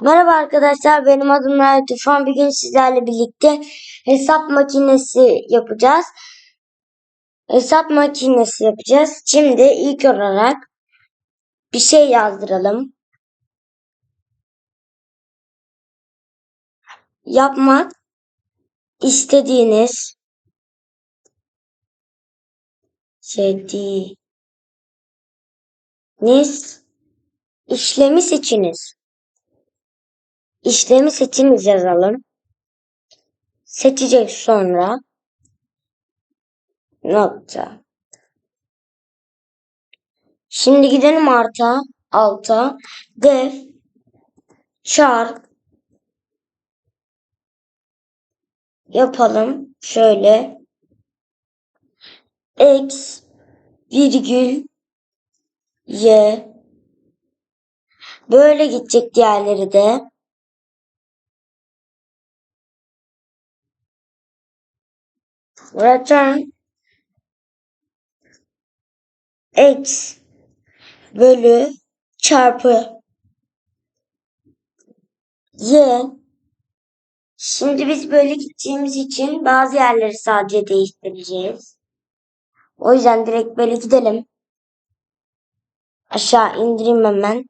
Merhaba arkadaşlar benim adım Mehmet Tufan. Bugün sizlerle birlikte hesap makinesi yapacağız. Hesap makinesi yapacağız. Şimdi ilk olarak bir şey yazdıralım. Yapmak istediğiniz istediğiniz işlemi seçiniz. İşlemi seçiniz yazalım. Seçecek sonra nokta. Şimdi gidelim arta, alta. Def çarp yapalım. Şöyle x virgül y böyle gidecek diğerleri de. Return x bölü çarpı y. Şimdi biz böyle gideceğimiz için bazı yerleri sadece değiştireceğiz. O yüzden direkt böyle gidelim. Aşağı indireyim hemen.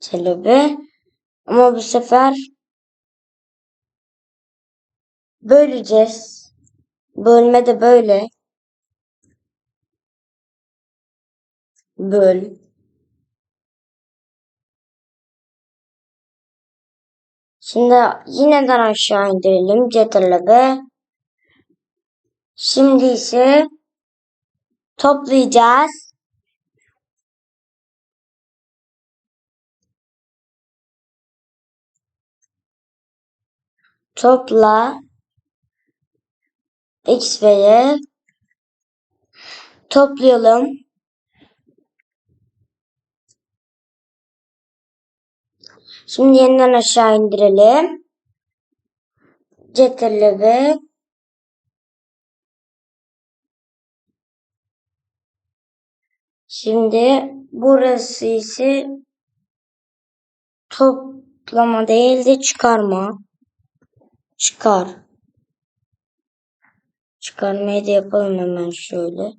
Şöyle Ama bu sefer böleceğiz. Bölme de böyle. Böl. Şimdi yineden aşağı indirelim. Ctrl Şimdi ise toplayacağız. Topla x ve y toplayalım. Şimdi yeniden aşağı indirelim. Ctrl ve Şimdi burası ise toplama değil de çıkarma. Çıkar. Çıkarmayı da yapalım hemen şöyle.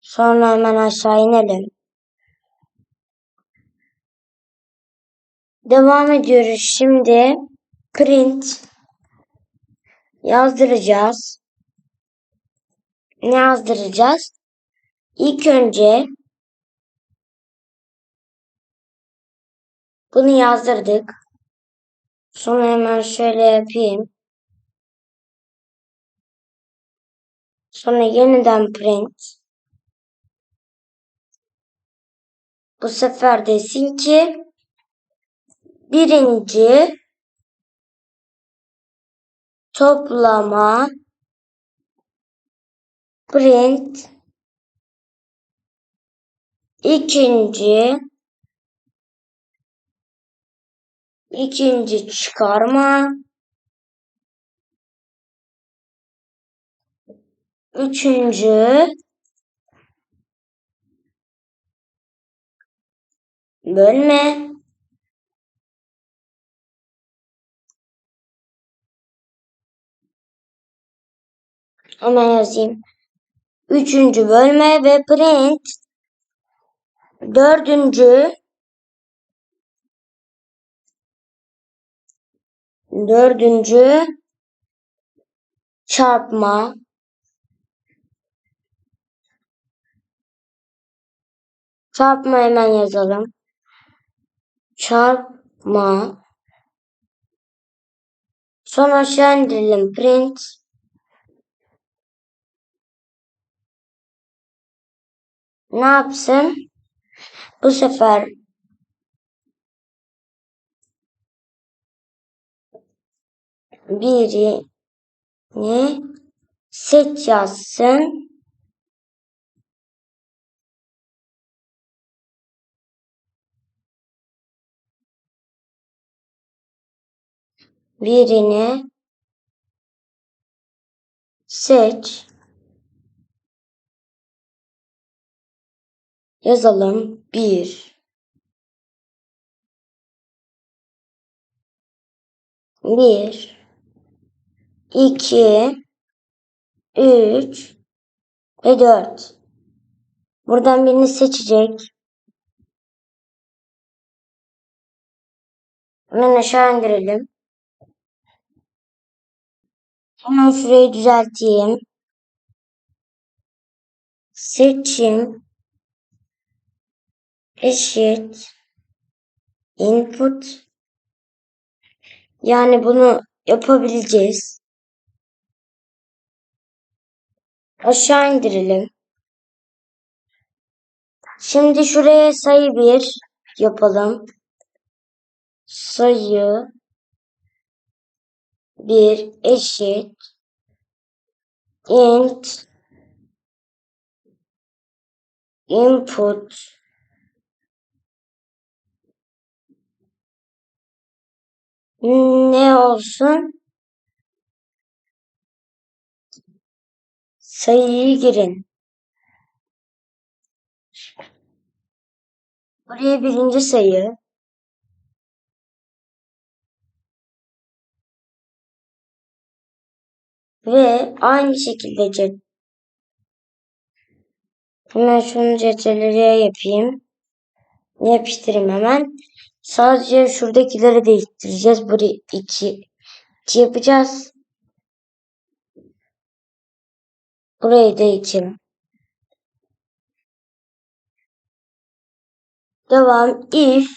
Sonra hemen aşağı inelim. Devam ediyoruz. Şimdi print yazdıracağız. Ne yazdıracağız? İlk önce bunu yazdırdık. Sonra hemen şöyle yapayım. Sonra yeniden print. Bu sefer desin ki birinci toplama print ikinci ikinci çıkarma. Üçüncü. Bölme. Hemen yazayım. Üçüncü bölme ve print. Dördüncü dördüncü çarpma. Çarpma hemen yazalım. Çarpma. Sonra aşağı indirelim. Print. Ne yapsın? Bu sefer birini seç yazsın. Birini seç. Yazalım. Bir. Bir. 2 3 ve 4. Buradan birini seçecek. Hemen aşağı indirelim. Hemen şurayı düzelteyim. Seçim eşit input yani bunu yapabileceğiz. Aşağı indirelim. Şimdi şuraya sayı 1 yapalım. Sayı 1 eşit int input ne olsun? Sayıyı girin. Buraya birinci sayı. Ve aynı şekilde hemen şunu cetvellere yapayım. Yapıştırayım hemen. Sadece şuradakileri değiştireceğiz. Burayı iki, iki yapacağız. Burayı da iki. Devam. If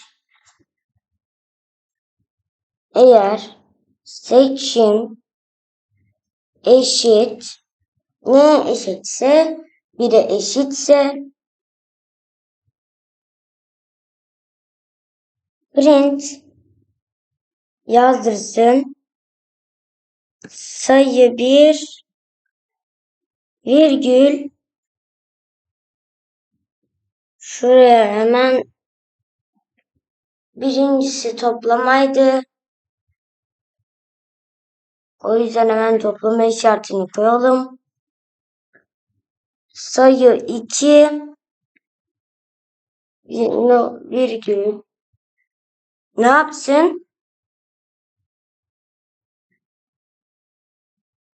eğer seçim eşit ne eşitse bir eşitse print yazdırsın sayı bir virgül şuraya hemen birincisi toplamaydı. O yüzden hemen toplama işaretini koyalım. Sayı 2 virgül ne yapsın?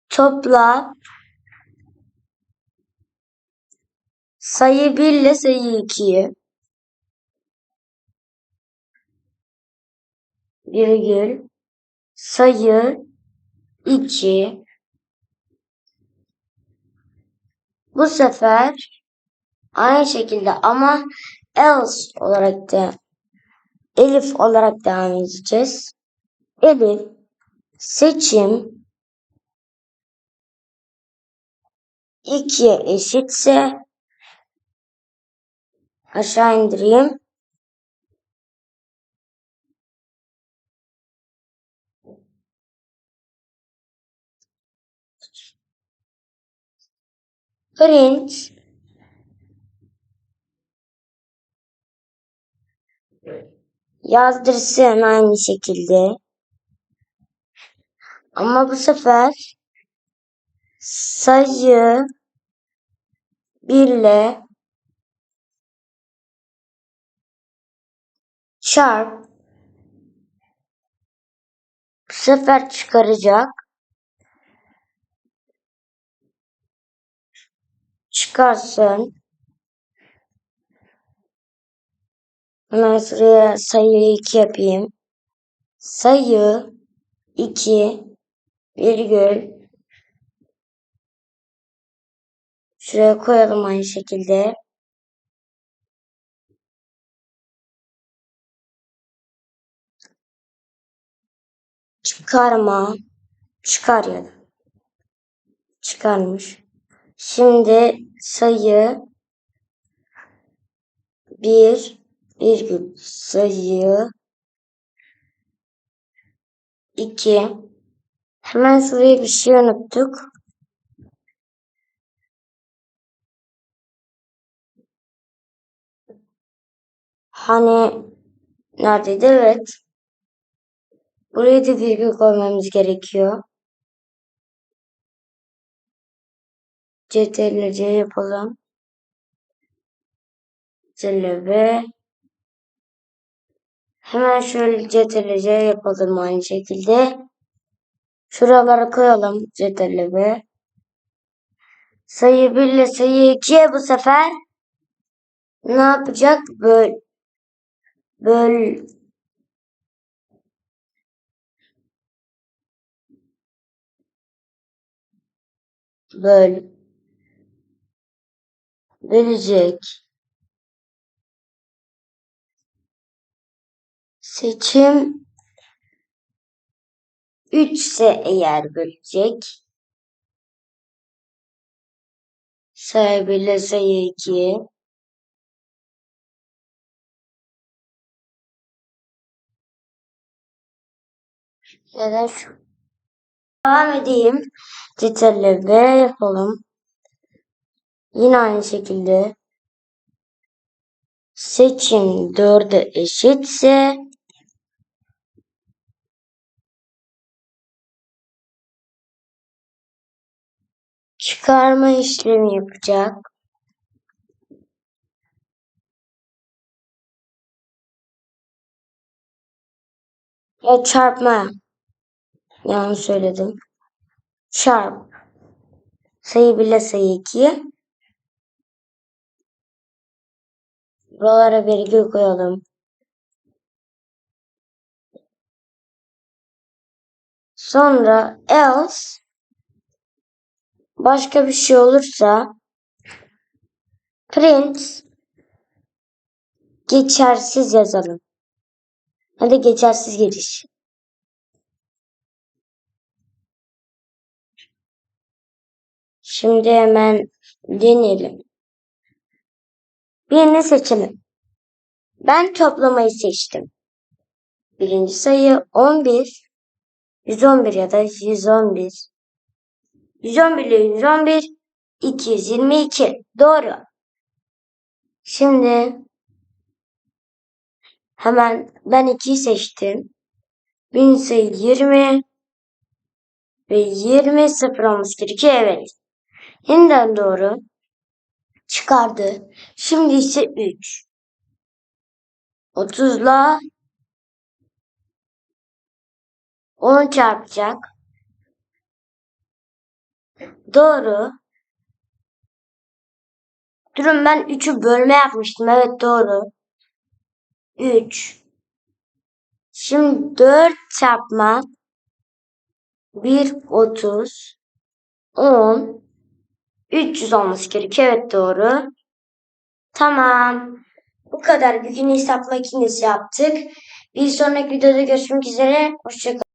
Topla sayı 1 ile sayı 2'yi virgül. Sayı 2 bu sefer aynı şekilde ama else olarak da Elif olarak devam edeceğiz. Elif seçim 2'ye eşitse aşağı indireyim. Print yazdırsın aynı şekilde. Ama bu sefer sayı 1 çarp bu sefer çıkaracak. Çıkarsın. Hemen şuraya sayı 2 yapayım. Sayı 2 virgül şuraya koyalım aynı şekilde. Çıkarma çıkar ya da çıkarmış. Şimdi sayı 1 virgül sayı 2 hemen şuraya bir şey unuttuk. Hani neredeydi? Evet. Buraya da virgül koymamız gerekiyor. CTRL-C yapalım. CTRL ve hemen şöyle CTRL-C yapalım aynı şekilde. Şuralara koyalım cetvelimi. Sayı 1 ile sayı 2'ye bu sefer ne yapacak? Böl böl böl bölecek. Seçim 3 ise eğer bölecek. Sayı 1 ile sayı 2. Neden şu? Devam edeyim. Cetvel'le yapalım. Yine aynı şekilde seçim 4'e eşitse çıkarma işlemi yapacak. Ya çarpma. Yanlış söyledim. Çarp. Sayı 1 ile sayı 2. Buralara virgül koyalım. Sonra else başka bir şey olursa print geçersiz yazalım. Hadi geçersiz giriş. Şimdi hemen deneyelim. Birini seçelim. Ben toplamayı seçtim. Birinci sayı 11, 111 ya da 111. 111 ile 111, 222. Doğru. Şimdi hemen ben 2'yi seçtim. Bin sayı 20 ve 20 sıfır olması gerekiyor. Evet. Yeniden doğru. Çıkardı. Şimdi ise 3. 30 ile 10 çarpacak. Doğru. Durun ben 3'ü bölme yapmıştım. Evet doğru. 3. Şimdi 4 çarpma 1 30 10 300 olması gerekiyor. Evet doğru. Tamam. Bu kadar. Bugün hesap makinesi yaptık. Bir sonraki videoda görüşmek üzere. Hoşçakalın.